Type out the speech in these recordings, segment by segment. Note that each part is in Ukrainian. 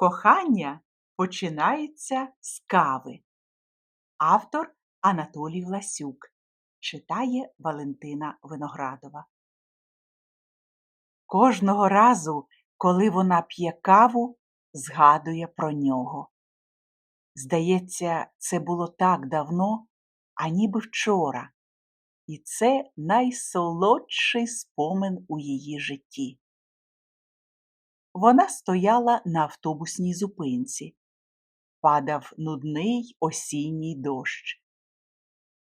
Кохання починається з кави. Автор Анатолій Власюк. Читає Валентина Виноградова. Кожного разу, коли вона п'є каву, згадує про нього. Здається, це було так давно, а ніби вчора, і це найсолодший спомин у її житті. Вона стояла на автобусній зупинці. Падав нудний осінній дощ.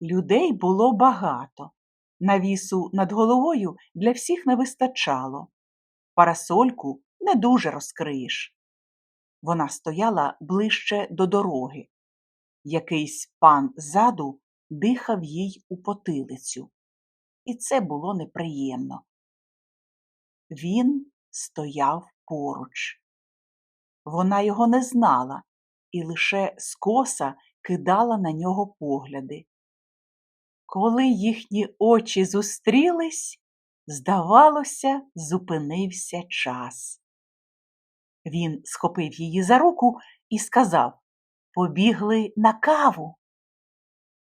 Людей було багато. Навісу над головою для всіх не вистачало. Парасольку не дуже розкриєш. Вона стояла ближче до дороги. Якийсь пан ззаду дихав їй у потилицю, і це було неприємно. Він стояв поруч. Вона його не знала і лише скоса кидала на нього погляди. Коли їхні очі зустрілись, здавалося, зупинився час. Він схопив її за руку і сказав Побігли на каву.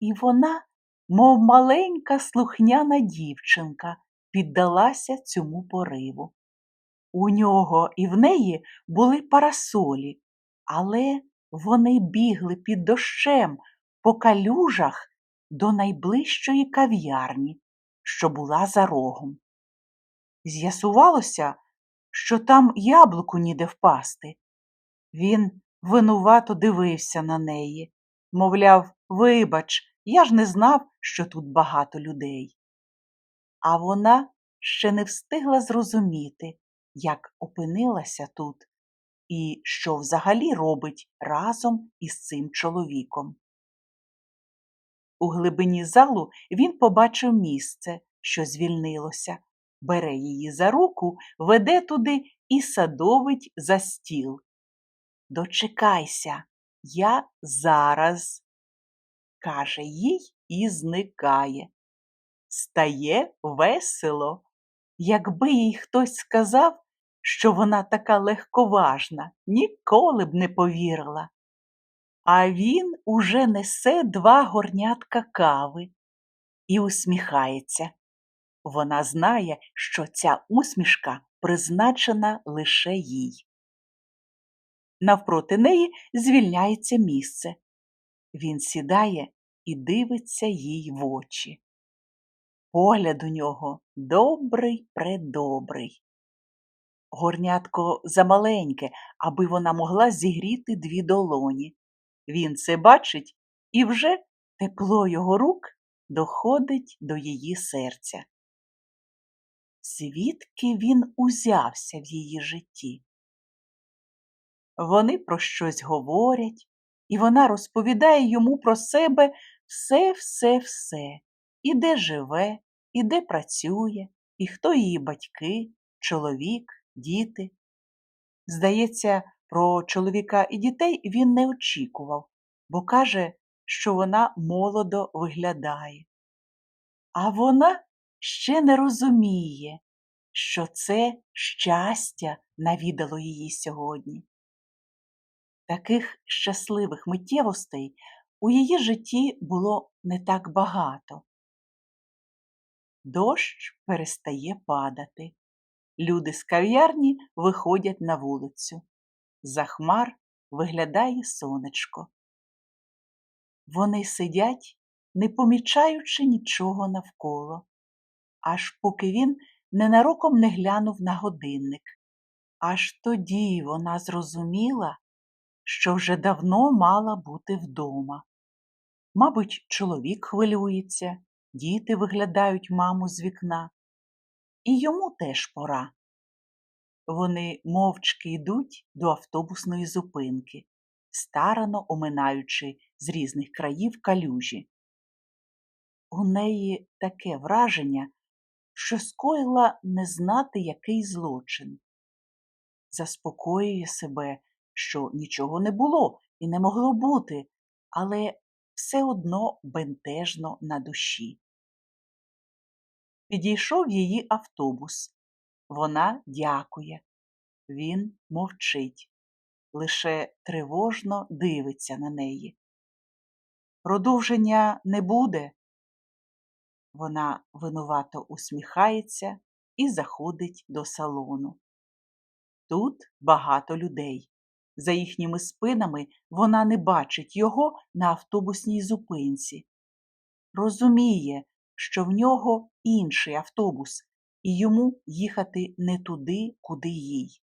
І вона, мов маленька слухняна дівчинка, піддалася цьому пориву. У нього і в неї були парасолі, але вони бігли під дощем по калюжах до найближчої кав'ярні, що була за рогом. З'ясувалося, що там яблуку ніде впасти. Він винувато дивився на неї, мовляв, вибач, я ж не знав, що тут багато людей. А вона ще не встигла зрозуміти, як опинилася тут і що взагалі робить разом із цим чоловіком. У глибині залу він побачив місце, що звільнилося, бере її за руку, веде туди і садовить за стіл. Дочекайся, я зараз, каже їй і зникає. Стає весело. Якби їй хтось сказав, що вона така легковажна, ніколи б не повірила. А він уже несе два горнятка кави і усміхається. Вона знає, що ця усмішка призначена лише їй. Навпроти неї звільняється місце. Він сідає і дивиться їй в очі. Погляд у нього добрий предобрий. Горнятко замаленьке, аби вона могла зігріти дві долоні. Він це бачить, і вже тепло його рук доходить до її серця. Звідки він узявся в її житті? Вони про щось говорять, і вона розповідає йому про себе все, все, все, і де живе, і де працює, і хто її батьки, чоловік, діти. Здається, про чоловіка і дітей він не очікував, бо каже, що вона молодо виглядає. А вона ще не розуміє, що це щастя навідало її сьогодні. Таких щасливих миттєвостей у її житті було не так багато. Дощ перестає падати. Люди з кав'ярні виходять на вулицю. За хмар виглядає сонечко. Вони сидять, не помічаючи нічого навколо, аж поки він ненароком не глянув на годинник. Аж тоді вона зрозуміла, що вже давно мала бути вдома. Мабуть, чоловік хвилюється, діти виглядають маму з вікна, і йому теж пора. Вони мовчки йдуть до автобусної зупинки, старано оминаючи з різних країв калюжі. У неї таке враження, що скоїла не знати який злочин. Заспокоює себе, що нічого не було і не могло бути, але все одно бентежно на душі. Підійшов її автобус. Вона дякує. Він мовчить. лише тривожно дивиться на неї. Продовження не буде. Вона винувато усміхається і заходить до салону. Тут багато людей. За їхніми спинами вона не бачить його на автобусній зупинці. Розуміє, що в нього інший автобус, і йому їхати не туди, куди їй.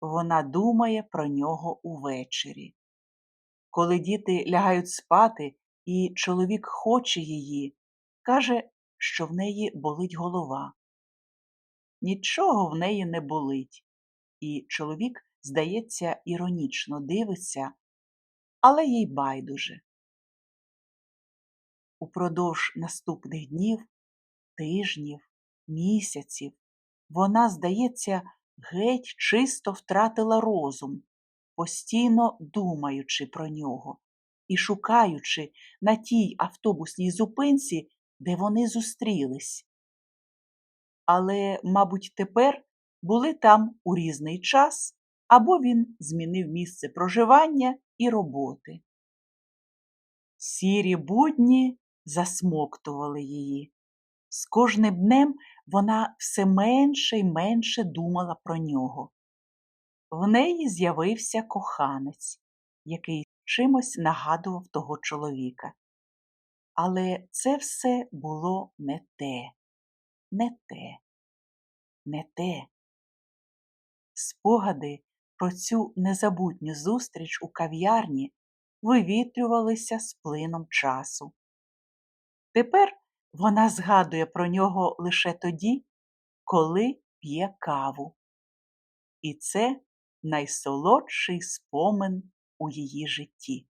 Вона думає про нього увечері. Коли діти лягають спати, і чоловік хоче її, каже, що в неї болить голова. Нічого в неї не болить, і чоловік, здається, іронічно дивиться, але їй байдуже. Упродовж наступних днів, тижнів, місяців вона, здається, геть чисто втратила розум, постійно думаючи про нього і шукаючи на тій автобусній зупинці, де вони зустрілись. Але, мабуть, тепер були там у різний час, або він змінив місце проживання і роботи. Сірі будні засмоктували її. З кожним днем вона все менше й менше думала про нього. В неї з'явився коханець, який чимось нагадував того чоловіка. Але це все було не те, не те, не те. Спогади про цю незабутню зустріч у кав'ярні вивітрювалися з плином часу. Тепер вона згадує про нього лише тоді, коли п'є каву. І це найсолодший спомин у її житті.